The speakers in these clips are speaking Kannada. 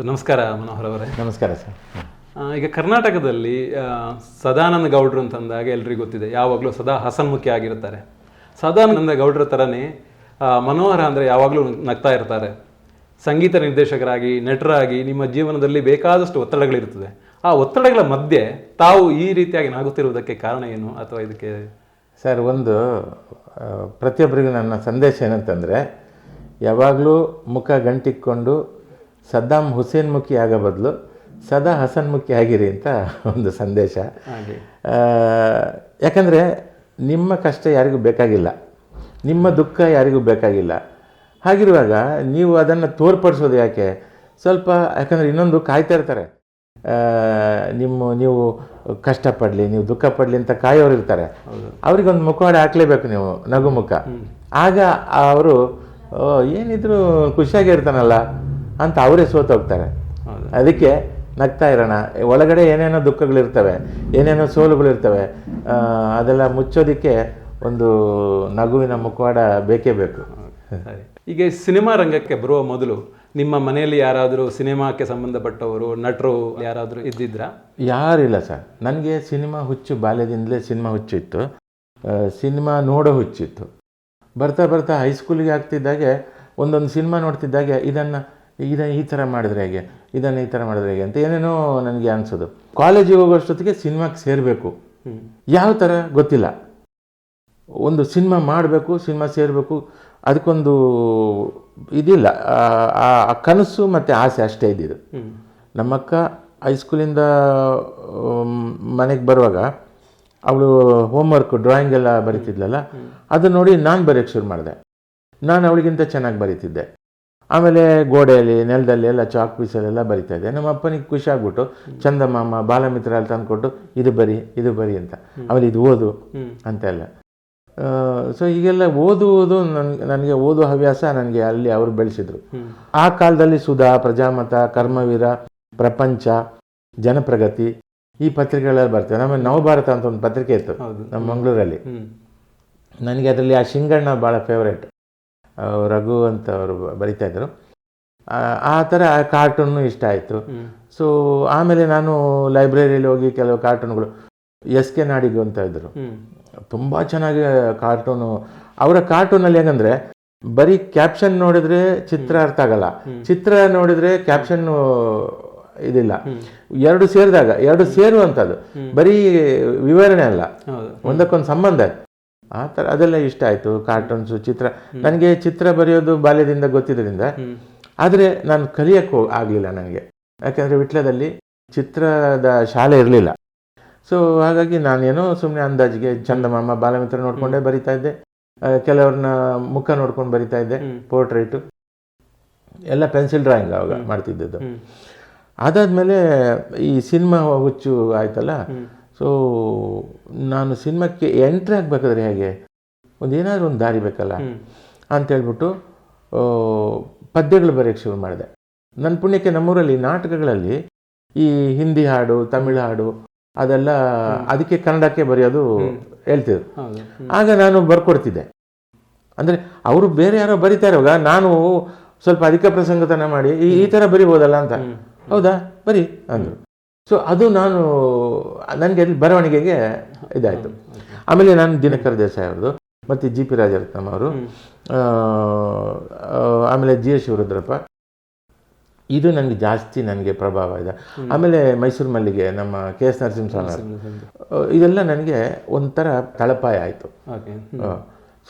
ಸೊ ನಮಸ್ಕಾರ ಮನೋಹರ್ ಅವರೇ. ನಮಸ್ಕಾರ ಸರ್. ಈಗ ಕರ್ನಾಟಕದಲ್ಲಿ ಸದಾನಂದ ಗೌಡ್ರು ಅಂತಂದಾಗ ಎಲ್ರಿಗೂ ಗೊತ್ತಿದೆ ಯಾವಾಗಲೂ ಸದಾ ಹಸನ್ಮುಖಿ ಆಗಿರ್ತಾರೆ. ಸದಾನಂದ ಗೌಡ್ರ ಥರನೇ ಮನೋಹರ ಅಂದರೆ ಯಾವಾಗಲೂ ನಗ್ತಾ ಇರ್ತಾರೆ. ಸಂಗೀತ ನಿರ್ದೇಶಕರಾಗಿ ನಟರಾಗಿ ನಿಮ್ಮ ಜೀವನದಲ್ಲಿ ಬೇಕಾದಷ್ಟು ಒತ್ತಡಗಳಿರ್ತದೆ ಆ ಒತ್ತಡಗಳ ಮಧ್ಯೆ ತಾವು ಈ ರೀತಿಯಾಗಿ ನಗುತ್ತಿರುವುದಕ್ಕೆ ಕಾರಣ ಏನು ಅಥವಾ ಇದಕ್ಕೆ? ಸರ್ ಒಂದು ಪ್ರತಿಯೊಬ್ಬರಿಗೂ ನನ್ನ ಸಂದೇಶ ಏನಂತಂದರೆ ಯಾವಾಗಲೂ ಮುಖ ಗಂಟಿಕ್ಕೊಂಡು ಸದ್ದಾಂ ಹುಸೇನ್ ಮುಖಿ ಆಗೋ ಬದಲು ಸದಾ ಹಸನ್ಮುಖಿ ಆಗಿರಿ ಅಂತ ಒಂದು ಸಂದೇಶ. ಯಾಕಂದರೆ ನಿಮ್ಮ ಕಷ್ಟ ಯಾರಿಗೂ ಬೇಕಾಗಿಲ್ಲ ನಿಮ್ಮ ದುಃಖ ಯಾರಿಗೂ ಬೇಕಾಗಿಲ್ಲ. ಹಾಗಿರುವಾಗ ನೀವು ಅದನ್ನು ತೋರ್ಪಡಿಸೋದು ಯಾಕೆ? ಸ್ವಲ್ಪ ಯಾಕಂದರೆ ಇನ್ನೊಂದು ಕಾಯ್ತಾ ಇರ್ತಾರೆ. ನಿಮ್ಮ ನೀವು ಕಷ್ಟಪಡಲಿ ನೀವು ದುಃಖ ಪಡಲಿ ಅಂತ ಕಾಯೋರು ಇರ್ತಾರೆ. ಅವ್ರಿಗೊಂದು ಮುಖವಾಡ ಹಾಕ್ಲೇಬೇಕು ನೀವು ನಗು ಮುಖ. ಆಗ ಅವರು ಏನಿದ್ರು ಖುಷಿಯಾಗಿ ಇರ್ತಾನಲ್ಲ. ಅಂತ ಅವರೇ ಸೋತೋಗ್ತಾರೆ. ಅದಕ್ಕೆ ನಗ್ತಾ ಇರೋಣ. ಒಳಗಡೆ ಏನೇನೋ ದುಃಖಗಳಿರ್ತವೆ ಏನೇನೋ ಸೋಲುಗಳಿರ್ತವೆ ಅದೆಲ್ಲ ಮುಚ್ಚೋದಕ್ಕೆ ಒಂದು ನಗುವಿನ ಮುಖವಾಡ ಬೇಕೇ ಬೇಕು. ಈಗ ಸಿನಿಮಾ ರಂಗಕ್ಕೆ ಬರುವ ಮೊದಲು ನಿಮ್ಮ ಮನೆಯಲ್ಲಿ ಯಾರಾದರೂ ಸಿನಿಮಾಕ್ಕೆ ಸಂಬಂಧಪಟ್ಟವರು ನಟರು ಯಾರಾದರೂ ಇದ್ದಿದ್ರಾ? ಯಾರಿಲ್ಲ ಸರ್. ನನಗೆ ಸಿನಿಮಾ ಹುಚ್ಚು ಬಾಲ್ಯದಿಂದಲೇ ಸಿನಿಮಾ ಹುಚ್ಚಿತ್ತು. ಸಿನಿಮಾ ನೋಡೋ ಹುಚ್ಚಿತ್ತು. ಬರ್ತಾ ಬರ್ತಾ ಹೈಸ್ಕೂಲಿಗೆ ಆಗ್ತಿದ್ದಾಗೆ ಒಂದೊಂದು ಸಿನಿಮಾ ನೋಡ್ತಿದ್ದಾಗೆ ಇದನ್ನು ಇದನ್ನು ಈ ಥರ ಮಾಡಿದ್ರೆ ಹೇಗೆ? ಇದನ್ನು ಈ ಥರ ಮಾಡಿದ್ರೆ ಹೇಗೆ? ಅಂತ ಏನೇನೋ ನನಗೆ ಅನಿಸೋದು. ಕಾಲೇಜಿಗೆ ಹೋಗೋಷ್ಟೊತ್ತಿಗೆ ಸಿನಿಮಾಗೆ ಸೇರಬೇಕು. ಯಾವ ಥರ ಗೊತ್ತಿಲ್ಲ. ಒಂದು ಸಿನಿಮಾ ಮಾಡಬೇಕು ಸಿನಿಮಾ ಸೇರಬೇಕು. ಅದಕ್ಕೊಂದು ಇದಿಲ್ಲ. ಆ- ಕನಸು ಮತ್ತು ಆಸೆ ಅಷ್ಟೇ ಇದ್ದಿದ್ದು. ನಮ್ಮಕ್ಕ ಹೈಸ್ಕೂಲಿಂದ ಮನೆಗೆ ಬರುವಾಗ ಅವಳು ಹೋಮ್ವರ್ಕ್ ಡ್ರಾಯಿಂಗ್ ಎಲ್ಲ ಬರಿತಿದ್ಲಲ್ಲ? ಅದನ್ನ ನೋಡಿ ನಾನು ಬರೆಯೋಕ್ಕೆ ಶುರು ಮಾಡಿದೆ. ನಾನು ಅವಳಿಗಿಂತ ಚೆನ್ನಾಗಿ ಬರೀತಿದ್ದೆ. ಆಮೇಲೆ ಗೋಡೆಯಲ್ಲಿ ನೆಲದಲ್ಲಿ ಎಲ್ಲ ಚಾಕ್ ಪೀಸಲ್ಲೆಲ್ಲ ಬರಿತಾ ಇದ್ದೆ. ನಮ್ಮ ಅಪ್ಪನಿಗೆ ಖುಷಿ ಆಗ್ಬಿಟ್ಟು ಚಂದಮಾಮ ಬಾಲಮಿತ್ರ ಅಲ್ಲಿ ತಂದುಕೊಟ್ಟು ಇದು ಬರಿ ಇದು ಬರಿ ಅಂತ. ಆಮೇಲೆ ಇದು ಓದು ಅಂತ ಅಂತೆಲ್ಲ ಸೊ ಈಗೆಲ್ಲ ಓದುವುದು ನನ್ಗೆ ನನಗೆ ಓದುವ ಹವ್ಯಾಸ ನನಗೆ ಅಲ್ಲಿ ಅವರು ಬೆಳೆಸಿದ್ರು. ಆ ಕಾಲದಲ್ಲಿ ಸುಧಾ ಪ್ರಜಾಮತ ಕರ್ಮವೀರ ಪ್ರಪಂಚ ಜನಪ್ರಗತಿ ಈ ಪತ್ರಿಕೆಗಳೆಲ್ಲ ಬರ್ತವೆ. ನಮ್ಮ ನವಭಾರತ ಅಂತ ಒಂದು ಪತ್ರಿಕೆ ಇತ್ತು ನಮ್ಮ ಮಂಗಳೂರಲ್ಲಿ. ನನಗೆ ಅದರಲ್ಲಿ ಆ ಶಿಂಗಣ್ಣ ಭಾಳ ಫೇವ್ರೇಟ್ ರಘು ಅಂತ ಅವರು ಬರಿತಾ ಇದ್ರು. ಆ- ಆ ಥರ ಕಾರ್ಟೂನು ಇಷ್ಟ ಆಯಿತು. ಸೊ ಆಮೇಲೆ ನಾನು ಲೈಬ್ರರಿಯಲ್ಲಿ ಹೋಗಿ ಕೆಲವು ಕಾರ್ಟೂನ್ಗಳು ಎಸ್ ಕೆ ನಾಡಿಗು ಅಂತ ಇದ್ದರು ಹ್ಮ್. ತುಂಬ ಚೆನ್ನಾಗಿ ಕಾರ್ಟೂನು ಅವರ ಕಾರ್ಟೂನಲ್ಲಿ ಹೇಗಂದ್ರೆ ಬರೀ ಕ್ಯಾಪ್ಷನ್ ನೋಡಿದ್ರೆ ಚಿತ್ರ ಅರ್ಥ ಆಗಲ್ಲ. ಚಿತ್ರ ನೋಡಿದ್ರೆ ಕ್ಯಾಪ್ಷನ್ ಇದಿಲ್ಲ. ಎರಡು ಸೇರಿದಾಗ ಎರಡು ಸೇರುವಂಥದ್ದು ಬರೀ ವಿವರಣೆ ಅಲ್ಲ. ಒಂದಕ್ಕೊಂದು ಸಂಬಂಧ. ಆ ಥರ ಅದೆಲ್ಲ ಇಷ್ಟ ಆಯಿತು ಕಾರ್ಟೂನ್ಸು ಚಿತ್ರ. ನನಗೆ ಚಿತ್ರ ಬರೆಯೋದು ಬಾಲ್ಯದಿಂದ ಗೊತ್ತಿದ್ದರಿಂದ. ಆದರೆ ನಾನು ಕಲಿಯಕ್ಕೆ ಹೋಗ್- ಆಗಲಿಲ್ಲ ನನಗೆ ಯಾಕೆಂದರೆ ವಿಟ್ಲದಲ್ಲಿ ಚಿತ್ರದ ಶಾಲೆ ಇರಲಿಲ್ಲ. ಸೊ ಹಾಗಾಗಿ ನಾನೇನೋ ಸುಮ್ಮನೆ ಅಂದಾಜಿಗೆ ಚಂದಮಾಮ ಬಾಲಮಿತ್ರ ನೋಡ್ಕೊಂಡೇ ಬರಿತಾ ಇದ್ದೆ. ಕೆಲವ್ರನ್ನ ಮುಖ ನೋಡ್ಕೊಂಡು ಬರಿತಾ ಇದ್ದೆ. ಪೋರ್ಟ್ರೇಟು ಎಲ್ಲ ಪೆನ್ಸಿಲ್ ಡ್ರಾಯಿಂಗ್ ಅವಾಗ ಮಾಡ್ತಿದ್ದದ್ದು. ಅದಾದಮೇಲೆ ಈ ಸಿನಿಮಾ ಹುಚ್ಚು ಆಯ್ತಲ್ಲ. ಸೊ ನಾನು ಸಿನಿಮಾಕ್ಕೆ ಎಂಟ್ರಿ ಆಗಬೇಕಾದ್ರೆ ಹೇಗೆ? ಒಂದು ಏನಾದರೂ ಒಂದು ದಾರಿ ಬೇಕಲ್ಲ. ಅಂತ ಹೇಳ್ಬಿಟ್ಟು ಪದ್ಯಗಳು ಬರೆಯೋಕ್ಕೆ ಶುರು ಮಾಡಿದೆ. ನನ್ನ ಪುಣ್ಯಕ್ಕೆ ನಮ್ಮೂರಲ್ಲಿ ನಾಟಕಗಳಲ್ಲಿ ಈ ಹಿಂದಿ ಹಾಡು ತಮಿಳು ಹಾಡು ಅದೆಲ್ಲ ಅದಕ್ಕೆ ಕನ್ನಡಕ್ಕೆ ಬರೆಯೋದು ಹೇಳ್ತಿದ್ರು. ಆಗ ನಾನು ಬರ್ಕೊಡ್ತಿದ್ದೆ. ಅಂದರೆ ಅವರು ಬೇರೆ ಯಾರೋ ಬರಿತಾ ಇರುವಾಗ ನಾನು ಸ್ವಲ್ಪ ಅಧಿಕ ಪ್ರಸಂಗತನ ಮಾಡಿ ಈ ಈ ಥರ ಬರಿಬೋದಲ್ಲ ಅಂತ. ಹೌದಾ? ಬರಿ ಅಂದರು. ಸೊ ಅದು ನಾನು ನನಗೆ ಅಲ್ಲಿ ಬರವಣಿಗೆಗೆ ಇದಾಯಿತು. ಆಮೇಲೆ ನಾನು ದಿನಕರ್ ದೇಸಾಯಿ ಅವ್ರದ್ದು ಮತ್ತು ಜಿ ಪಿ ರಾಜರತ್ನಮ್ ಅವರು ಆಮೇಲೆ ಜಿ ಎಸ್ ಶಿವರುದ್ರಪ್ಪ. ಇದು ನನಗೆ ಜಾಸ್ತಿ ನನಗೆ ಪ್ರಭಾವ ಇದೆ. ಆಮೇಲೆ ಮೈಸೂರು ಮಲ್ಲಿಗೆ ನಮ್ಮ ಕೆ ಎಸ್ ನರಸಿಂಹಸ್ವಾಮಿ ಅವರು. ಇದೆಲ್ಲ ನನಗೆ ಒಂಥರ ತಳಪಾಯ ಆಯಿತು. ಓಕೆ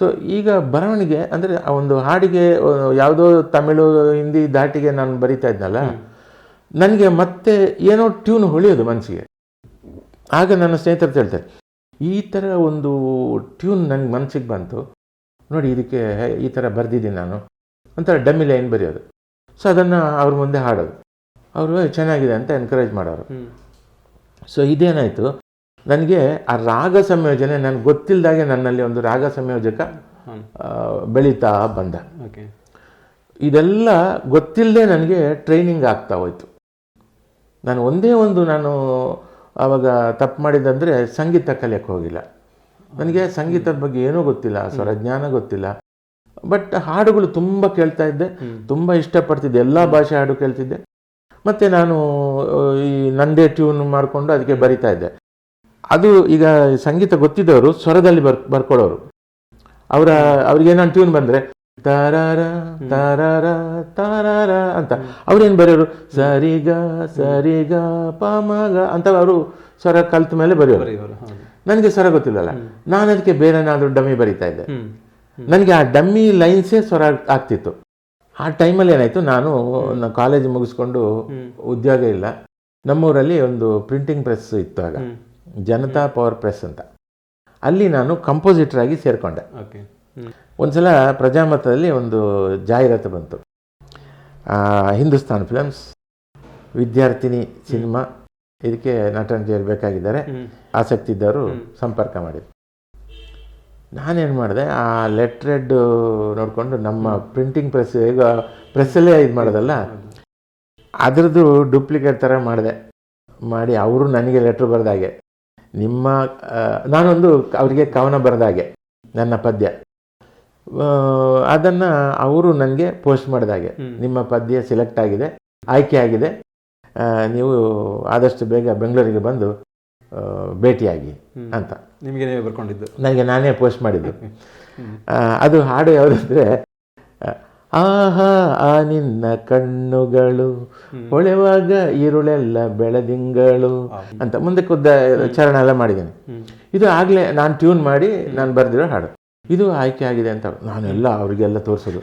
ಸೊ ಈಗ ಬರವಣಿಗೆ ಅಂದರೆ ಆ ಒಂದು ಹಾಡಿಗೆ ಯಾವುದೋ ತಮಿಳು ಹಿಂದಿ ದಾಟಿಗೆ ನಾನು ಬರಿತಾ ಇದ್ನಲ್ಲ ನನಗೆ ಮತ್ತೆ ಏನೋ ಟ್ಯೂನ್ ಹೊಳೆಯೋದು ಮನಸ್ಸಿಗೆ. ಆಗ ನನ್ನ ಸ್ನೇಹಿತರು ಹೇಳ್ತಾರೆ ಈ ಥರ ಒಂದು ಟ್ಯೂನ್ ನನಗೆ ಮನಸ್ಸಿಗೆ ಬಂತು. ನೋಡಿ ಇದಕ್ಕೆ ಈ ಥರ ಬರೆದಿದ್ದೀನಿ ನಾನು. ಒಂಥರ ಡಮ್ಮಿ ಲೈನ್ ಬರೆಯೋದು. ಸೊ ಅದನ್ನು ಅವ್ರ ಮುಂದೆ ಹಾಡೋದು. ಅವರು "ಏ, ಚೆನ್ನಾಗಿದೆ ಅಂತ ಎನ್ಕರೇಜ್ ಮಾಡೋರು. ಸೊ ಇದೇನಾಯಿತು? ನನಗೆ ಆ ರಾಗ ಸಂಯೋಜನೆ ನನಗೆ ಗೊತ್ತಿಲ್ಲದಾಗೆ ನನ್ನಲ್ಲಿ ಒಂದು ರಾಗ ಸಂಯೋಜಕ. ಬೆಳೀತಾ ಬಂದ. ಓಕೆ. ಇದೆಲ್ಲ ಗೊತ್ತಿಲ್ಲದೆ ನನಗೆ ಟ್ರೈನಿಂಗ್ ಆಗ್ತಾ ಹೋಯ್ತು. ನಾನು ಒಂದೇ ಒಂದು ನಾನು ಆವಾಗ ತಪ್ಪು ಮಾಡಿದಂದರೆ ಸಂಗೀತ ಕಲಿಯಕ್ಕೆ ಹೋಗಿಲ್ಲ. ನನಗೆ ಸಂಗೀತದ ಬಗ್ಗೆ ಏನೂ ಗೊತ್ತಿಲ್ಲ ಸ್ವರಜ್ಞಾನ ಗೊತ್ತಿಲ್ಲ. ಬಟ್ ಹಾಡುಗಳು ತುಂಬ ಕೇಳ್ತಾ ಇದ್ದೆ ತುಂಬ ಇಷ್ಟಪಡ್ತಿದ್ದೆ ಎಲ್ಲ ಭಾಷೆ ಹಾಡು ಕೇಳ್ತಿದ್ದೆ. ಮತ್ತು ನಾನು ಈ ನಂದೇ ಟ್ಯೂನ್ ಮಾಡಿಕೊಂಡು ಅದಕ್ಕೆ ಬರಿತಾ ಇದ್ದೆ. ಅದು ಈಗ ಸಂಗೀತ ಗೊತ್ತಿದ್ದವರು ಸ್ವರದಲ್ಲಿ ಬರ್ ಬರ್ಕೊಡೋರು. ಅವರ ಅವ್ರಿಗೆ ನಾನು ಟ್ಯೂನ್ ಬಂದರೆ ತಾರಾರ ತರರ ತರರ ಅಂತ. ಅವ್ರೇನು ಬರೆಯೋರು? ಸರಿಗ ಸರಿಗ ಪಮಗ ಅಂತ ಅವರು ಸ್ವರ ಕಲ್ತ ಮೇಲೆ ಬರೆಯೋರು. ನನಗೆ ಸ್ವರ ಗೊತ್ತಿಲ್ಲಲ್ಲ. ನಾನು ಅದಕ್ಕೆ ಬೇರೆನಾದರೂ ಡಮ್ಮಿ ಬರಿತಾ ಇದ್ದೆ. ನನಗೆ ಆ ಡಮ್ಮಿ ಲೈನ್ಸೇ ಸ್ವರ ಆಗ್ತಿತ್ತು. ಆ ಟೈಮಲ್ಲಿ ಏನಾಯಿತು ನಾನು ಕಾಲೇಜ್ ಮುಗಿಸ್ಕೊಂಡು ಉದ್ಯೋಗ ಇಲ್ಲ. ನಮ್ಮೂರಲ್ಲಿ ಒಂದು ಪ್ರಿಂಟಿಂಗ್ ಪ್ರೆಸ್ ಇತ್ತು ಆಗ. ಜನತಾ ಪವರ್ ಪ್ರೆಸ್ ಅಂತ. ಅಲ್ಲಿ ನಾನು ಕಂಪೋಸಿಟರ್ ಆಗಿ ಸೇರಿಕೊಂಡೆ ಓಕೆ ಸಲ ಪ್ರಜಾಮತದಲ್ಲಿ ಒಂದು ಜಾಹೀರಾತು ಬಂತು. ಹಿಂದೂಸ್ತಾನ್ ಫಿಲಮ್ಸ್ ವಿದ್ಯಾರ್ಥಿನಿ ಸಿನಿಮಾ ಇದಕ್ಕೆ ನಟನಟಿಯರು ಬೇಕಾಗಿದ್ದಾರೆ. ಆಸಕ್ತಿ ಇದ್ದವರು ಸಂಪರ್ಕ ಮಾಡಿದ್ರು. ನಾನೇನು ಮಾಡಿದೆ ಆ ಲೆಟ್ರೆಡ್ ನೋಡಿಕೊಂಡು ನಮ್ಮ ಪ್ರಿಂಟಿಂಗ್ ಪ್ರೆಸ್ ಈಗ ಪ್ರೆಸ್ಸಲ್ಲೇ ಇದು ಮಾಡೋದಲ್ಲ? ಅದರದ್ದು ಡೂಪ್ಲಿಕೇಟ್ ಥರ ಮಾಡಿದೆ. ಮಾಡಿ ಅವರು ನನಗೆ ಲೆಟ್ರ್ ಬರೆದಾಗೆ. ನಿಮ್ಮ ನಾನೊಂದು ಅವರಿಗೆ ಕವನ ಬರೆದಾಗೆ ನನ್ನ ಪದ್ಯ. ಅದನ್ನು ಅವರು ನನಗೆ ಪೋಸ್ಟ್ ಮಾಡಿದಾಗೆ ನಿಮ್ಮ ಪದ್ಯ ಸೆಲೆಕ್ಟ್ ಆಗಿದೆ ಆಯ್ಕೆ ಆಗಿದೆ. ನೀವು ಆದಷ್ಟು ಬೇಗ ಬೆಂಗಳೂರಿಗೆ ಬಂದು ಭೇಟಿಯಾಗಿ ಅಂತ. ನಿಮಗೆ ನೀವೇ ಬರ್ಕೊಂಡಿದ್ದು. ನನಗೆ ನಾನೇ ಪೋಸ್ಟ್ ಮಾಡಿದ್ದು. ಅದು ಹಾಡು ಯಾವುದಂದ್ರೆ ಆಹಾ ಆ ನಿನ್ನ ಕಣ್ಣುಗಳು ಹೊಳೆವಾಗ ಈರುಳೆಲ್ಲ ಬೆಳದಿಂಗಳು ಅಂತ ಮುಂದಕ್ಕೆ ಉದ್ದ ಚರಣ ಎಲ್ಲ ಮಾಡಿದ್ದೇನೆ. ಇದು ಆಗಲೇ ನಾನು ಟ್ಯೂನ್ ಮಾಡಿ ನಾನು ಬರೆದಿರೋ ಹಾಡು. ಇದು ಆಯ್ಕೆ ಆಗಿದೆ ಅಂತ ನಾನೆಲ್ಲ ಅವರಿಗೆಲ್ಲ ತೋರಿಸೋದು.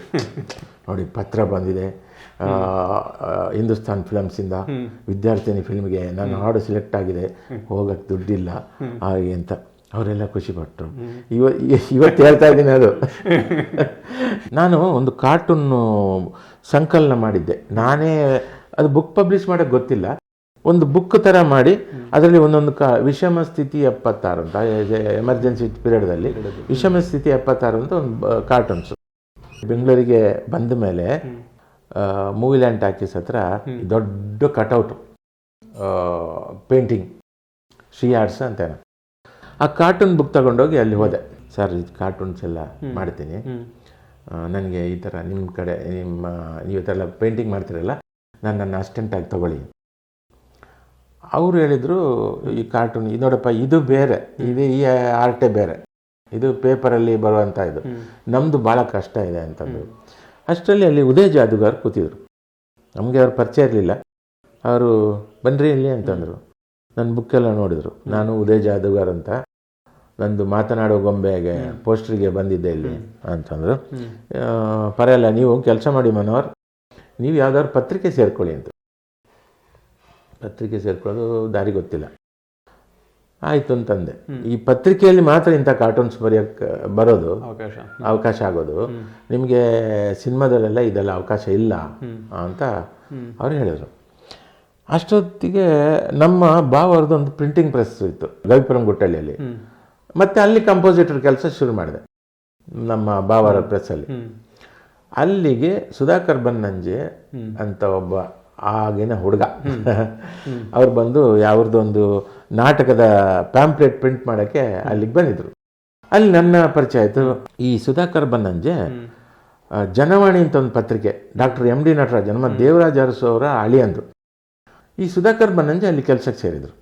ನೋಡಿ ಪತ್ರ ಬಂದಿದೆ. ಹಿಂದೂಸ್ತಾನ್ ಫಿಲಮ್ಸಿಂದ ವಿದ್ಯಾರ್ಥಿನಿ ಫಿಲ್ಮ್ಗೆ ನನ್ನ ಹಾಡು ಸೆಲೆಕ್ಟ್ ಆಗಿದೆ. ಹೋಗಕ್ಕೆ ದುಡ್ಡಿಲ್ಲ. ಹಾಗೆ ಅಂತ. ಅವರೆಲ್ಲ ಖುಷಿಪಟ್ಟರು ಇವ ಇವತ್ತು ಹೇಳ್ತಾ ಇದ್ದೀನಿ ಅದು. ನಾನು ಒಂದು ಕಾರ್ಟೂನ್ ಸಂಕಲನ ಮಾಡಿದ್ದೆ. ನಾನೇ ಅದು ಬುಕ್ ಪಬ್ಲಿಷ್ ಮಾಡೋಕ್ಕೆ ಗೊತ್ತಿಲ್ಲ. ಒಂದು ಬುಕ್ ಥರ ಮಾಡಿ ಅದರಲ್ಲಿ ಒಂದೊಂದು ಕ ವಿಷಮ ಸ್ಥಿತಿ ಎಪ್ಪತ್ತಾರು ಅಂತ ಎಮರ್ಜೆನ್ಸಿ ಪೀರಿಯಡ್ದಲ್ಲಿ ವಿಷಮ ಸ್ಥಿತಿ ಎಪ್ಪತ್ತಾರು ಅಂತ ಒಂದು ಕಾರ್ಟೂನ್ಸು ಬೆಂಗಳೂರಿಗೆ ಬಂದ ಮೇಲೆ ಮೂವಿ ಲ್ಯಾಂಡ್ ಟಾಕೀಸ್ ಹತ್ರ ದೊಡ್ಡ ಕಟೌಟ್ ಪೇಂಟಿಂಗ್ ಶ್ರೀ ಆರ್ಟ್ಸ್ ಅಂತ ಆ ಕಾರ್ಟೂನ್ ಬುಕ್ ತಗೊಂಡೋಗಿ ಅಲ್ಲಿ ಹೋದೆ. ಸರ್ ಇದು ಕಾರ್ಟೂನ್ಸ್ ಎಲ್ಲ ಮಾಡ್ತೀನಿ. ನನಗೆ ಈ ಥರ ನಿಮ್ಮ ಕಡೆ ನಿಮ್ಮ ನೀವು ಥರ ಎಲ್ಲ ಪೇಂಟಿಂಗ್ ಮಾಡ್ತೀರಲ್ಲ ನಾನು ನನ್ನ ಅಸ್ಟೆಂಟಾಗಿ ತಗೊಳ್ಳಿ. ಅವರು ಹೇಳಿದರು ಈ ಕಾರ್ಟೂನ್ ಇದು ನೋಡಪ್ಪ ಇದು ಬೇರೆ ಇದು ಈ ಆರ್ಟೇ ಬೇರೆ. ಇದು ಪೇಪರಲ್ಲಿ ಬರುವಂಥ ಇದು. ನಮ್ಮದು ಭಾಳ ಕಷ್ಟ ಇದೆ ಅಂತಂದು ಅಷ್ಟರಲ್ಲಿ ಅಲ್ಲಿ ಉದಯ ಜಾದುಗಾರ್ ಕೂತಿದ್ರು. ನಮಗೆ ಅವ್ರ ಪರಿಚಯ ಇರಲಿಲ್ಲ. ಅವರು ಬನ್ನಿರಿ ಇಲ್ಲಿ ಅಂತಂದರು. ನನ್ನ ಬುಕ್ಕೆಲ್ಲ ನೋಡಿದರು. ನಾನು ಉದಯ ಜಾದುಗಾರ್ ಅಂತ. ನಂದು ಮಾತನಾಡೋ ಗೊಂಬೆಗೆ ಪೋಸ್ಟ್ರಿಗೆ ಬಂದಿದ್ದೆ ಇಲ್ಲಿ ಅಂತಂದರು. ಪರವಾಗಿಲ್ಲ ನೀವು ಕೆಲಸ ಮಾಡಿ ಮನೋಹರ್. ನೀವು ಯಾವ್ದಾದ್ರು ಪತ್ರಿಕೆ ಸೇರ್ಕೊಳ್ಳಿ ಅಂತ. ಪತ್ರಿಕೆ ಸೇರ್ಕೊಳ್ಳೋದು ದಾರಿ ಗೊತ್ತಿಲ್ಲ. ಆಯಿತು ಅಂತಂದೆ. ಈ ಪತ್ರಿಕೆಯಲ್ಲಿ ಮಾತ್ರ ಇಂಥ ಕಾರ್ಟೂನ್ಸ್ ಬರೆಯೋಕ್ಕೆ ಬರೋದು ಅವಕಾಶ. ಅವಕಾಶ ಆಗೋದು. ನಿಮಗೆ ಸಿನಿಮಾದಲ್ಲೆಲ್ಲ ಇದೆಲ್ಲ ಅವಕಾಶ ಇಲ್ಲ ಅಂತ ಅವ್ರು ಹೇಳಿದರು. ಅಷ್ಟೊತ್ತಿಗೆ ನಮ್ಮ ಬಾವರದ್ದು ಒಂದು ಪ್ರಿಂಟಿಂಗ್ ಪ್ರೆಸ್ ಇತ್ತು ಗವಿಪುರಂ ಗುಟ್ಟಳ್ಳಿಯಲ್ಲಿ. ಮತ್ತೆ ಅಲ್ಲಿ ಕಂಪೋಸಿಟರ್ ಕೆಲಸ ಶುರು ಮಾಡಿದೆ ನಮ್ಮ ಬಾವರ ಪ್ರೆಸ್ಸಲ್ಲಿ ಅಲ್ಲಿಗೆ ಸುಧಾಕರ್ ಬನ್ನಂಜೆ ಅಂತ ಒಬ್ಬ ಆಗಿನ ಹುಡುಗ. ಅವ್ರು ಬಂದು ಯಾವ್ದೊಂದು ನಾಟಕದ ಪ್ಯಾಂಪ್ಲೆಟ್ ಪ್ರಿಂಟ್ ಮಾಡೋಕ್ಕೆ ಅಲ್ಲಿಗೆ ಬಂದಿದ್ರು. ಅಲ್ಲಿ ನನ್ನ ಪರಿಚಯ ಆಯಿತು. ಈ ಸುಧಾಕರ್ ಬಂದಂಜೆ ಜನವಾಣಿ ಅಂತ ಒಂದು ಪತ್ರಿಕೆ ಡಾಕ್ಟರ್ ಎಂ ಡಿ ನಟರಾಜ್ ನಮ್ಮ ದೇವರಾಜ ಅರಸು ಅವರ ಅಳಿಯಂದರು ಈ ಸುಧಾಕರ್ ಬಂದಂಜೆ ಅಲ್ಲಿ ಕೆಲಸಕ್ಕೆ ಸೇರಿದರು.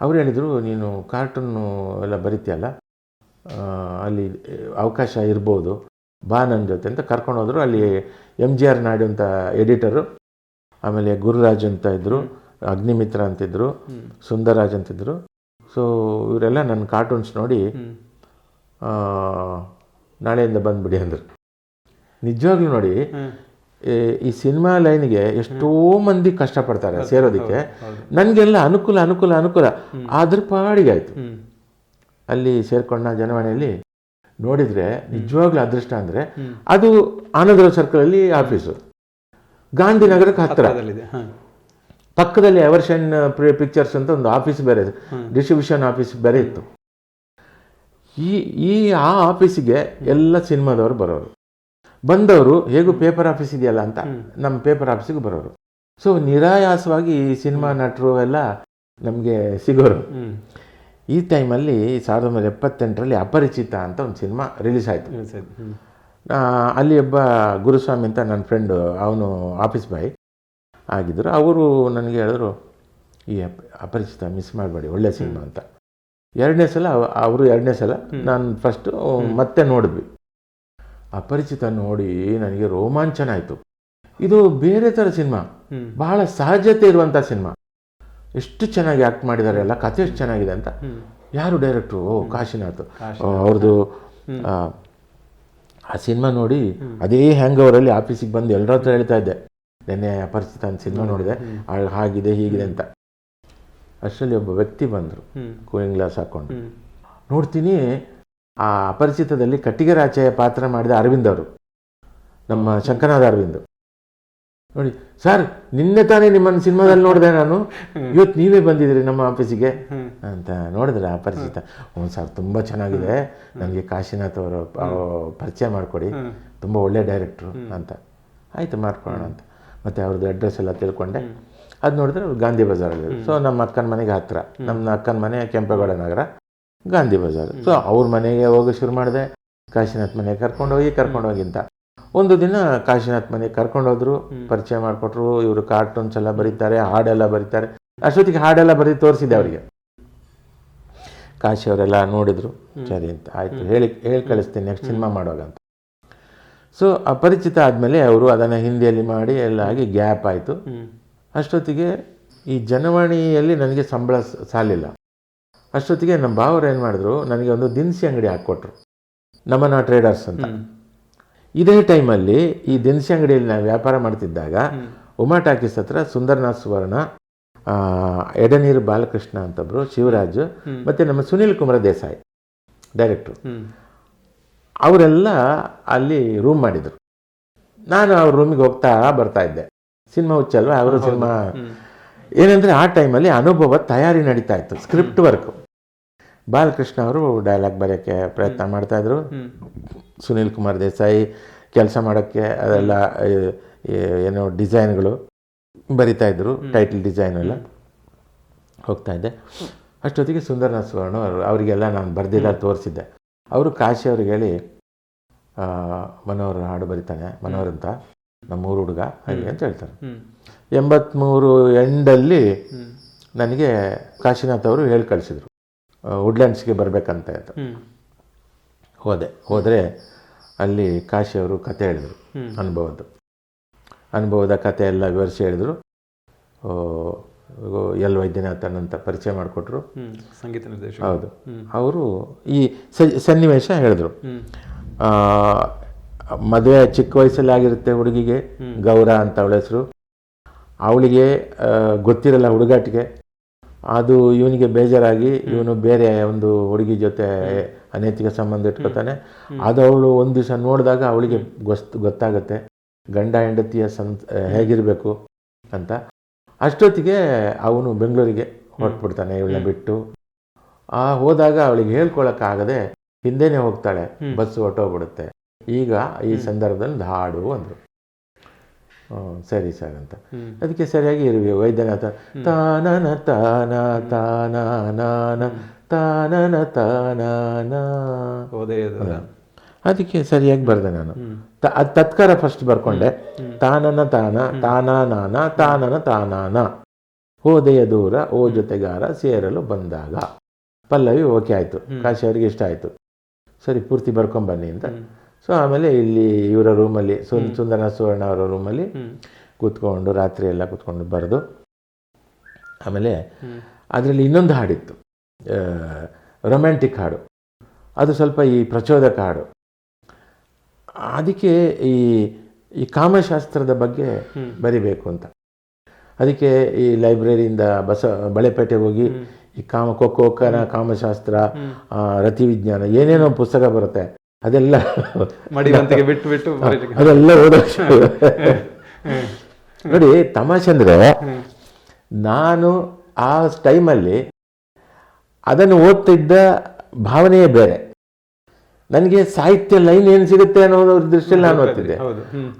ಅವ್ರು ಹೇಳಿದರು ನೀನು ಕಾರ್ಟೂನು ಎಲ್ಲ ಬರಿತೀಯಲ್ಲ? ಅಲ್ಲಿ ಅವಕಾಶ ಇರ್ಬೋದು. ಬಾ ನನ್ನ ಜೊತೆ ಅಂತ ಕರ್ಕೊಂಡು ಹೋದರು. ಅಲ್ಲಿ ಎಂ ಜಿ ಆರ್ ನಾಯ್ಡು ಅಂತ ಎಡಿಟರು ಆಮೇಲೆ ಗುರುರಾಜ್ ಅಂತ ಇದ್ದರು ಅಗ್ನಿಮಿತ್ರ ಅಂತಿದ್ರು ಸುಂದರಾಜ್ ಅಂತಿದ್ರು ಸೊ ಇವರೆಲ್ಲ ನನ್ನ ಕಾರ್ಟೂನ್ಸ್ ನೋಡಿ ನಾಳೆಯಿಂದ ಬಂದ್ಬಿಡಿ ಅಂದರು. ನಿಜವಾಗ್ಲೂ ನೋಡಿ ಈ- ಸಿನಿಮಾ ಲೈನ್ಗೆ ಎಷ್ಟೋ ಮಂದಿ ಕಷ್ಟಪಡ್ತಾರೆ ಸೇರೋದಕ್ಕೆ. ನನಗೆಲ್ಲ ಅನುಕೂಲ ಅನುಕೂಲ ಅನುಕೂಲ. ಅದ್ರ ಪಾಡಿಗೆ ಆಯಿತು. ಅಲ್ಲಿ ಸೇರ್ಕೊಂಡ ಜನವಾಣಿಯಲ್ಲಿ ನೋಡಿದರೆ ನಿಜವಾಗ್ಲೂ ಅದೃಷ್ಟ ಅಂದರೆ. ಅದು ಆನಂದರಾವ್ ಸರ್ಕಲಲ್ಲಿ ಆಫೀಸು ಗಾಂಧಿನಗರಕ್ಕೆ ಹತ್ತಿರ. ಪಕ್ಕದಲ್ಲಿ ಎವರ್ಷನ್ ಪಿಕ್ಚರ್ಸ್ ಅಂತ ಒಂದು ಆಫೀಸ್ ಬೇರೆ ಇದೆ. ಡಿಸ್ಟ್ರಿಬ್ಯೂಷನ್ ಆಫೀಸ್ ಬೇರೆ ಇತ್ತು. ಈ ಈ ಆ ಆಫೀಸಿಗೆ ಎಲ್ಲ ಸಿನಿಮಾದವರು ಬರೋರು. ಬಂದವರು ಹೇಗೂ ಪೇಪರ್ ಆಫೀಸ್ ಇದೆಯಲ್ಲ ಅಂತ ನಮ್ಮ ಪೇಪರ್ ಆಫೀಸಿಗೆ ಬರೋರು. ಸೊ ನಿರಾಯಾಸವಾಗಿ ಈ ಸಿನಿಮಾ ನಟರು ಎಲ್ಲ ನಮಗೆ ಸಿಗೋರು. ಈ ಟೈಮಲ್ಲಿ ಸಾವಿರದ ಒಂಬೈನೂರ ಎಪ್ಪತ್ತೆಂಟರಲ್ಲಿ ಅಪರಿಚಿತ ಅಂತ ಒಂದು ಸಿನಿಮಾ ರಿಲೀಸ್ ಆಯಿತು. ಅಲ್ಲಿ ಒಬ್ಬ ಗುರುಸ್ವಾಮಿ ಅಂತ ನನ್ನ ಫ್ರೆಂಡು ಅವನು ಆಫೀಸ್ ಬಾಯ್ ಆಗಿದ್ರು ಅವರು ನನಗೆ ಹೇಳಿದ್ರು ಈ ಅಪ- ಅಪರಿಚಿತ ಮಿಸ್ ಮಾಡಬೇಡಿ ಒಳ್ಳೆ ಸಿನಿಮಾ ಅಂತ. ಎರಡನೇ ಸಲ ಅವರು ಎರಡನೇ ಸಲ ನಾನು ಫಸ್ಟು ಮತ್ತೆ ನೋಡಿದ್ವಿ. ಅಪರಿಚಿತ ನೋಡಿ ನನಗೆ ರೋಮಾಂಚನ ಆಯಿತು ಇದು ಬೇರೆ ಥರ ಸಿನಿಮಾ. ಬಹಳ ಸಹಜತೆ ಇರುವಂಥ ಸಿನಿಮಾ. ಎಷ್ಟು ಚೆನ್ನಾಗಿ ಆ್ಯಕ್ಟ್ ಮಾಡಿದ್ದಾರೆ ಎಲ್ಲ ಕಥೆ ಎಷ್ಟು ಚೆನ್ನಾಗಿದೆ ಅಂತ. ಯಾರು ಡೈರೆಕ್ಟ್ರು ಓ ಕಾಶಿನಾಥ್. ಕಾಶಿನಾಥ್. ಅವ್ರದ್ದು ಆ, ಸಿನಿಮಾ ನೋಡಿ ಅದೇ ಹ್ಯಾಂಗ್ ಅವರಲ್ಲಿ ಆಫೀಸಿಗೆ ಬಂದು ಎಲ್ಲರ ಹತ್ರ ಹೇಳ್ತಾ ಇದ್ದೆ. ನೆನ್ನೆ ಅಪರಿಚಿತ ಅಂತ ಸಿನಿಮಾ ನೋಡಿದೆ. ಹಾಗಿದೆ ಹೀಗಿದೆ ಅಂತ. ಅಷ್ಟರಲ್ಲಿ ಒಬ್ಬ ವ್ಯಕ್ತಿ ಬಂದರು. ಕೂಲಿಂಗ್ ಗ್ಲಾಸ್ ಹಾಕ್ಕೊಂಡು ನೋಡ್ತೀನಿ ಆ ಅಪರಿಚಿತದಲ್ಲಿ ಕಟ್ಟಿಗೆ ರಾಚೆಯ ಪಾತ್ರ ಮಾಡಿದ ಅರವಿಂದ್ ಅವರು. ನಮ್ಮ ಶಂಕರನಾಥ ಅರವಿಂದ್. ನೋಡಿ ಸರ್ ನಿನ್ನೆ ತಾನೇ ನಿಮ್ಮನ್ನು ಸಿನಿಮಾದಲ್ಲಿ ನೋಡಿದೆ ನಾನು. ಇವತ್ತು ನೀವೇ ಬಂದಿದ್ರಿ ನಮ್ಮ ಆಫೀಸಿಗೆ. ಅಂತ ನೋಡಿದ್ರೆ ಪರಿಚಿತ ಹ್ಞೂ ಸರ್ ತುಂಬ ಚೆನ್ನಾಗಿದೆ. ನನಗೆ ಕಾಶಿನಾಥ್ ಅವರು ಪರಿಚಯ ಮಾಡಿಕೊಡಿ. ತುಂಬ ಒಳ್ಳೆ ಡೈರೆಕ್ಟ್ರು ಅಂತ. ಆಯಿತು ಮಾಡ್ಕೊಳ್ಳೋಣ ಅಂತ. ಮತ್ತು ಅವ್ರದ್ದು ಅಡ್ರೆಸ್ ಎಲ್ಲ ತಿಳ್ಕೊಂಡೆ. ಅದು ನೋಡಿದ್ರೆ ಅವ್ರು ಗಾಂಧಿ ಬಜಾರಲ್ಲಿ ಸೊ ನಮ್ಮ ಅಕ್ಕನ ಮನೆಗೆ ಹತ್ತಿರ ನಮ್ಮ ಅಕ್ಕನ ಮನೆ ಕೆಂಪೇಗೌಡ ನಗರ ಗಾಂಧಿ ಬಜಾರ್. ಸೊ ಅವ್ರ ಮನೆಗೆ ಹೋಗಿ ಶುರು ಮಾಡಿದೆ. ಕಾಶಿನಾಥ್ ಮನೆಗೆ ಕರ್ಕೊಂಡೋಗಿ ಕರ್ಕೊಂಡೋಗಿ ಅಂತ. ಒಂದು ದಿನ ಕಾಶಿನಾಥ್ ಮನೆಗೆ ಕರ್ಕೊಂಡೋದ್ರು ಪರಿಚಯ ಮಾಡಿಕೊಟ್ರು ಇವರು ಕಾರ್ಟೂನ್ಸ್ ಎಲ್ಲ ಬರೀತಾರೆ ಹಾಡೆಲ್ಲ ಬರೀತಾರೆ. ಅಷ್ಟೊತ್ತಿಗೆ ಹಾಡೆಲ್ಲ ಬರೀ ತೋರಿಸಿದೆ ಅವರಿಗೆ. ಕಾಶಿ ಅವರೆಲ್ಲ ನೋಡಿದ್ರು ಸರಿ ಅಂತ ಆಯಿತು ಹೇಳಿ ಹೇಳಿ ಕಳಿಸ್ತೀನಿ ನೆಕ್ಸ್ಟ್ ಸಿನಿಮಾ ಮಾಡುವಾಗ ಅಂತ. ಸೊ ಅಪರಿಚಿತ ಆದಮೇಲೆ ಅವರು ಅದನ್ನು ಹಿಂದಿಯಲ್ಲಿ ಮಾಡಿ ಎಲ್ಲ ಆಗಿ ಗ್ಯಾಪ್ ಆಯಿತು. ಅಷ್ಟೊತ್ತಿಗೆ ಈ ಜನವಾಣಿಯಲ್ಲಿ ನನಗೆ ಸಂಬಳ ಸಾಲಿಲ್ಲ. ಅಷ್ಟೊತ್ತಿಗೆ ನಮ್ಮ ಭಾವರು ಏನು ಮಾಡಿದ್ರು ನನಗೆ ಒಂದು ದಿನಸಿ ಅಂಗಡಿ ಹಾಕ್ಕೊಟ್ರು. ನಮನ ಟ್ರೇಡರ್ಸ್ ಅಂತ. ಇದೇ ಟೈಮಲ್ಲಿ ಈ ದಿನಸಿ ಅಂಗಡಿಯಲ್ಲಿ ನಾವು ವ್ಯಾಪಾರ ಮಾಡ್ತಿದ್ದಾಗ ಉಮಾ ಟಾಕೀಸ್ ಹತ್ರ ಸುಂದರನಾಥ್ ಸುವರ್ಣ ಎಡನೀರು ಬಾಲಕೃಷ್ಣ ಅಂತೊಬ್ರು ಶಿವರಾಜು ಮತ್ತು ನಮ್ಮ ಸುನೀಲ್ ಕುಮಾರ ದೇಸಾಯಿ ಡೈರೆಕ್ಟ್ರು ಅವರೆಲ್ಲ ಅಲ್ಲಿ ರೂಮ್ ಮಾಡಿದರು. ನಾನು ಅವ್ರ ರೂಮಿಗೆ ಹೋಗ್ತಾ ಬರ್ತಾ ಇದ್ದೆ. ಸಿನಿಮಾ ಹುಚ್ಚಲ್ವಾ? ಅವರು ಸಿನಿಮಾ ಏನಂದರೆ ಆ ಟೈಮಲ್ಲಿ ಅನುಭವ ತಯಾರಿ ನಡೀತಾ ಇತ್ತು ಸ್ಕ್ರಿಪ್ಟ್ ವರ್ಕು ಬಾಲಕೃಷ್ಣ ಅವರು ಡೈಲಾಗ್ ಬರೆಯೋಕ್ಕೆ ಪ್ರಯತ್ನ ಮಾಡ್ತಾಯಿದ್ರು. ಇದ್ರು ಸುನೀಲ್ ಕುಮಾರ್ ದೇಸಾಯಿ ಕೆಲಸ ಮಾಡೋಕ್ಕೆ ಅದೆಲ್ಲ ಏನೋ ಡಿಸೈನ್ಗಳು ಬರಿತಾ ಇದ್ರು ಟೈಟಲ್ ಡಿಸೈನ್ ಎಲ್ಲ ಹೋಗ್ತಾ ಇದ್ದೆ ಅಷ್ಟೊತ್ತಿಗೆ ಸುಂದರನಾಥ್ ಸುವರ್ಣ ಅವರು ಅವರಿಗೆಲ್ಲ ನಾನು ಬರೆದಿಲ್ಲ ತೋರಿಸಿದ್ದೆ. ಅವರು ಕಾಶಿ ಅವ್ರಿಗೆ ಹೇಳಿ ಮನೋಹರ್ ಹಾಡು ಬರಿತಾನೆ ಮನೋಹರ್ ಅಂತ ನಮ್ಮೂರು ಹುಡುಗ ಹಾಗೆ ಅಂತ ಹೇಳ್ತಾರೆ. ಎಂಬತ್ತ್ಮೂರು ಎಂಡಲ್ಲಿ ನನಗೆ ಕಾಶಿನಾಥ್ ಅವರು ಹೇಳಿ ಕಳಿಸಿದ್ರು. ವುಡ್ಲ್ಯಾಂಡ್ಸ್ಗೆ ಬರಬೇಕಂತ ಹ್ಮ್. ಹೋದೆ. ಹೋದರೆ ಅಲ್ಲಿ ಕಾಶಿ ಅವರು ಕತೆ ಹೇಳಿದರು. ಅನುಭವದ್ದು. ಅನುಭವದ ಕತೆ ಎಲ್ಲ ವಿವರಿಸಿ ಹೇಳಿದರು. ಎಲ್ ವೈದ್ಯನಾಥನಂತ ಅಂತ ಪರಿಚಯ ಮಾಡಿಕೊಟ್ರು. ಸಂಗೀತ ನಿರ್ದೇಶಕ. ಹೌದು. ಅವರು ಈ ಸನ್ನಿವೇಶ ಹೇಳಿದ್ರು. ಮದುವೆ ಚಿಕ್ಕ ವಯಸ್ಸಲ್ಲಿ ಆಗಿರುತ್ತೆ ಹುಡುಗಿಗೆ. ಗೌರ ಅಂತ ಅವಳ ಹೆಸರು. ಅವಳಿಗೆ ಗೊತ್ತಿರಲ್ಲ ಹುಡುಗಾಟಿಗೆ ಅದು ಇವನಿಗೆ ಬೇಜಾರಾಗಿ ಇವನು ಬೇರೆ ಒಂದು ಹುಡುಗಿ ಜೊತೆ ಅನೈತಿಕ ಸಂಬಂಧ ಇಟ್ಕೊತಾನೆ. ಅದು ಅವಳು ಒಂದು ದಿವಸ ನೋಡಿದಾಗ ಅವಳಿಗೆ ಗೊತ್ತು ಗೊತ್ತಾಗುತ್ತೆ. ಗಂಡ ಹೆಂಡತಿಯ ಸಂ ಹೇಗಿರಬೇಕು ಅಂತ. ಅಷ್ಟೊತ್ತಿಗೆ ಅವನು ಬೆಂಗಳೂರಿಗೆ ಹೊರಟ್ಬಿಡ್ತಾನೆ ಇವಳನ್ನ ಬಿಟ್ಟು. ಆ ಹೋದಾಗ ಅವಳಿಗೆ ಹೇಳ್ಕೊಳಕ್ಕಾಗದೆ ಹಿಂದೆನೇ ಹೋಗ್ತಾಳೆ. ಬಸ್ ಹೊಟ್ಟೋಗ್ಬಿಡುತ್ತೆ ಈಗ ಈ ಸಂದರ್ಭದಲ್ಲಿ ಹಾಡು ಅಂದರು. ಸರಿ ಸರ್ ಅಂತ. ಅದಕ್ಕೆ ಸರಿಯಾಗಿ ಇರುವೆ ವೈದ್ಯನಾಥ ತಾನನ ತಾನ ತಾನ ನಾನ ತಾನನ ತಾನ ನ ತಾನ ಅದಕ್ಕೆ ಸರಿಯಾಗಿ ಬರೆದೆ ನಾನು. ಅದ್ ತತ್ಕಾರ ಫಸ್ಟ್ ಬರ್ಕೊಂಡೆ. ತಾನನ ತಾನ ತಾನ ನಾನ ತಾನನ ತಾನಾನ. ಹೋದೆಯ ದೂರ ಓ ಜೊತೆಗಾರ ಸೇರಲು ಬಂದಾಗ. ಪಲ್ಲವಿ ಓಕೆ ಆಯಿತು. ಕಾಶಿ ಅವರಿಗೆ ಇಷ್ಟ ಆಯಿತು. ಸರಿ ಪೂರ್ತಿ ಬರ್ಕೊಂಬನ್ನಿ ಅಂತ. ಸೊ ಆಮೇಲೆ ಇಲ್ಲಿ ಇವರ ರೂಮಲ್ಲಿ ಸುಂದರ ಸುವರ್ಣ ಅವರ ರೂಮಲ್ಲಿ. ಕೂತ್ಕೊಂಡು ರಾತ್ರಿ ಎಲ್ಲ ಕೂತ್ಕೊಂಡು ಬರೆದು ಆಮೇಲೆ ಅದರಲ್ಲಿ ಇನ್ನೊಂದು ಹಾಡಿತ್ತು ರೊಮ್ಯಾಂಟಿಕ್ ಹಾಡು. ಅದು ಸ್ವಲ್ಪ ಈ ಪ್ರಚೋದಕ ಹಾಡು. ಅದಕ್ಕೆ ಈ ಈ ಕಾಮಶಾಸ್ತ್ರದ ಬಗ್ಗೆ ಬರಿಬೇಕು ಅಂತ. ಅದಕ್ಕೆ ಈ ಲೈಬ್ರರಿಯಿಂದ ಬಸ ಬಳೆಪೇಟೆ ಹೋಗಿ ಈ ಕಾಮ ಕೊಕ್ಕೋಕನ ಕಾಮಶಾಸ್ತ್ರ ರತಿವಿಜ್ಞಾನ ರತಿ ವಿಜ್ಞಾನ ಏನೇನೋ ಪುಸ್ತಕ ಬರುತ್ತೆ. ಅದೆಲ್ಲ ಮಡಿವಂತಿಗೆ ಬಿಟ್ಟು ಬಿಟ್ಟು. ಅದೆಲ್ಲ ನೋಡಿ ತಮಾಷೆ ಅಂದ್ರೆ ನಾನು ಆ ಟೈಮಲ್ಲಿ ಅದನ್ನು ಓದ್ತಿದ್ದ ಭಾವನೆಯೇ ಬೇರೆ. ನನಗೆ ಸಾಹಿತ್ಯ ಲೈನ್ ಏನು ಸಿಗುತ್ತೆ ಅನ್ನೋ ದೃಷ್ಟಿಯಲ್ಲಿ ನಾನು ಓದ್ತಿದ್ದೆ.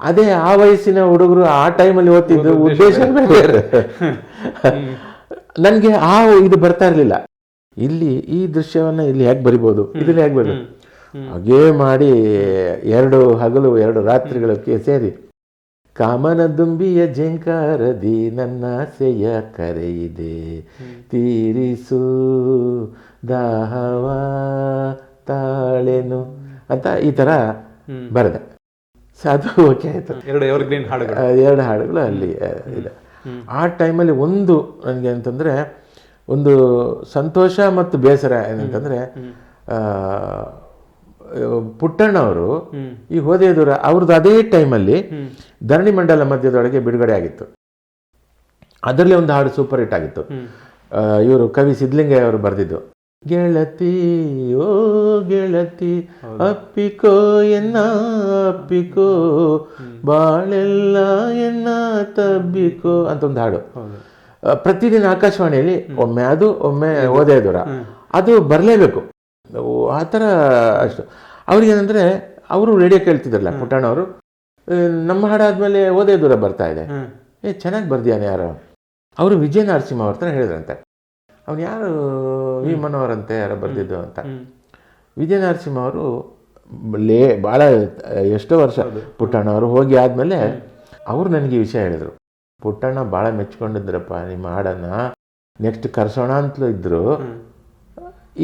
ಅದೇ ಆ ವಯಸ್ಸಿನ ಹುಡುಗರು ಆ ಟೈಮಲ್ಲಿ ಓದ್ತಿದ್ದು ಉದ್ದೇಶ ಬೇರೆ. ನನಗೆ ಆ ಇದು ಬರ್ತಾ ಇರಲಿಲ್ಲ. ಇಲ್ಲಿ ಈ ದೃಶ್ಯವನ್ನ ಇಲ್ಲಿ ಹೇಗೆ ಬರಿಬೋದು? ಇದರಲ್ಲಿ ಹೇಗೆ ಬರಿಬೋದು? ಹಾಗೇ ಮಾಡಿ ಎರಡು ಹಗಲು ಎರಡು ರಾತ್ರಿಗಳಕ್ಕೆ ಸೇರಿ. ಕಾಮನ ದುಂಬಿಯ ಜಿಂಕಾರದಿ ನನ್ನ ಆಸೆಯ ಕರೆಯಿದೆ ತೀರಿಸು ದಾಹವ ತಾಳೆನು ಅಂತ ಈ ಥರ ಬರೆದೆ. ಸಾಧು ಅದು ಓಕೆ ಆಯಿತು ಎರಡು ಹಾಡುಗಳು ಎರಡು ಹಾಡುಗಳು ಅಲ್ಲಿ ಇದೆ. ಆ ಟೈಮಲ್ಲಿ ಒಂದು ನನಗೆ ಅಂತಂದರೆ ಒಂದು ಸಂತೋಷ ಮತ್ತು ಬೇಸರ ಏನಂತಂದರೆ ಪುಟ್ಟಣ್ಣವರು ಈ ಹೋದೆ ದೂರ ಅವ್ರದ್ದು ಅದೇ ಟೈಮಲ್ಲಿ ಧರಣಿ ಮಂಡಲ ಮಧ್ಯದೊಳಗೆ ಬಿಡುಗಡೆ ಆಗಿತ್ತು. ಅದರಲ್ಲಿ ಒಂದು ಹಾಡು ಸೂಪರ್ ಹಿಟ್ ಆಗಿತ್ತು. ಇವರು ಕವಿ ಸಿದ್ಲಿಂಗಯ್ಯ ಅವರು ಬರೆದಿದ್ದು. ಗೆಳತಿ ಓ ಗೆಳತಿ ಅಪ್ಪಿಕೋ ಎನ್ನ ಅಪ್ಪಿಕೋ ಬಾಳೆಲ್ಲ ಎನ್ನ ತಬ್ಬಿಕೋ ಅಂತ ಒಂದು ಹಾಡು. ಪ್ರತಿದಿನ ಆಕಾಶವಾಣಿಯಲ್ಲಿ ಒಮ್ಮೆ ಅದು ಒಮ್ಮೆ ಓದೇ ದೂರ ಅದು ಬರಲೇಬೇಕು. ಆ ಥರ ಅಷ್ಟು. ಅವ್ರಿಗೇನಂದ್ರೆ ಅವರು ರೇಡಿಯೋ ಕೇಳ್ತಿದ್ರಲ್ಲ ಪುಟ್ಟಣ್ಣವರು ಅವರು. ನಮ್ಮ ಹಾಡಾದ್ಮೇಲೆ ಓದೇ ದೂರ ಬರ್ತಾ ಇದೆ. ಏ ಚೆನ್ನಾಗಿ ಬರ್ದಿಯಾನೆ ಯಾರು? ಅವರು ವಿಜಯ ನರಸಿಂಹ ಅವ್ರ ಹತ್ರ ಹೇಳಿದ್ರಂತೆ. ಅವ್ನು ಯಾರು ವಿ ಮನೋಹರಂತೆ ಯಾರೋ ಬರ್ದಿದ್ದು ಅಂತ. ವಿಜಯ ನರಸಿಂಹ ಅವರು ಲೇ ಭಾಳ ಎಷ್ಟೋ ವರ್ಷ ಪುಟ್ಟಣ್ಣವರು ಹೋಗಿ ಆದಮೇಲೆ ಅವರು ನನಗೆ ಈ ವಿಷಯ ಹೇಳಿದರು. ಪುಟ್ಟಣ್ಣ ಭಾಳ ಮೆಚ್ಕೊಂಡಿದ್ರಪ್ಪ ನಿಮ್ಮ ಹಾಡನ್ನು. ನೆಕ್ಸ್ಟ್ ಕರ್ಸೋಣ ಅಂತಲೂ ಹ್ಮ್.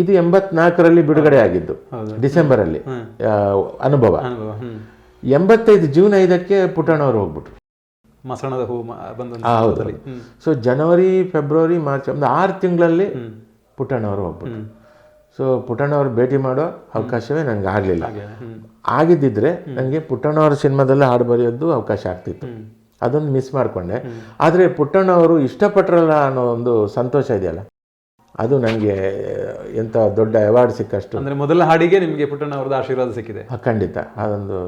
ಇದು ಎಂಬತ್ನಾಲ್ಕರಲ್ಲಿ ಬಿಡುಗಡೆ ಆಗಿದ್ದು ಡಿಸೆಂಬರ್ ಡಿಸೆಂಬರಲ್ಲಿ ಅನುಭವ. ಎಂಬತ್ತೈದು ಜೂನ್ ಐದಕ್ಕೆ ಪುಟ್ಟಣ್ಣವರು ಹೋಗ್ಬಿಟ್ರು. ಮಸಣದ ಹೂ ಹೌದು. ಸೊ ಜನವರಿ ಫೆಬ್ರವರಿ ಮಾರ್ಚ್ ಒಂದು ಆರು ತಿಂಗಳಲ್ಲಿ ಪುಟ್ಟಣ್ಣವರು ಹೋಗ್ಬಿಟ್ರು. ಸೊ ಪುಟ್ಟಣ್ಣವ್ರು ಭೇಟಿ ಮಾಡೋ ಅವಕಾಶವೇ ನನಗೆ ಆಗಲಿಲ್ಲ. ಆಗಿದ್ದಿದ್ರೆ ನನಗೆ ಪುಟ್ಟಣ್ಣವರ ಸಿನಿಮಾದಲ್ಲೇ ಹಾಡು ಬರೆಯೋದು ಅವಕಾಶ ಆಗ್ತಿತ್ತು. ಅದೊಂದು ಮಿಸ್ ಮಾಡಿಕೊಂಡೆ. ಆದರೆ ಪುಟ್ಟಣ್ಣವರು ಇಷ್ಟಪಟ್ರಲ್ಲ ಅನ್ನೋ ಒಂದು ಸಂತೋಷ ಇದೆಯಲ್ಲ? ಅದು ನನಗೆ ಎಂಥ ದೊಡ್ಡ ಅವಾರ್ಡ್ ಸಿಕ್ಕಷ್ಟು. ಅಂದರೆ ಮೊದಲ ಹಾಡಿಗೆ ನಿಮಗೆ ಪುಟ್ಟಣ್ಣ ಅವ್ರದ್ದು ಆಶೀರ್ವಾದ ಸಿಕ್ಕಿದೆ. ಖಂಡಿತ. ಅದೊಂದು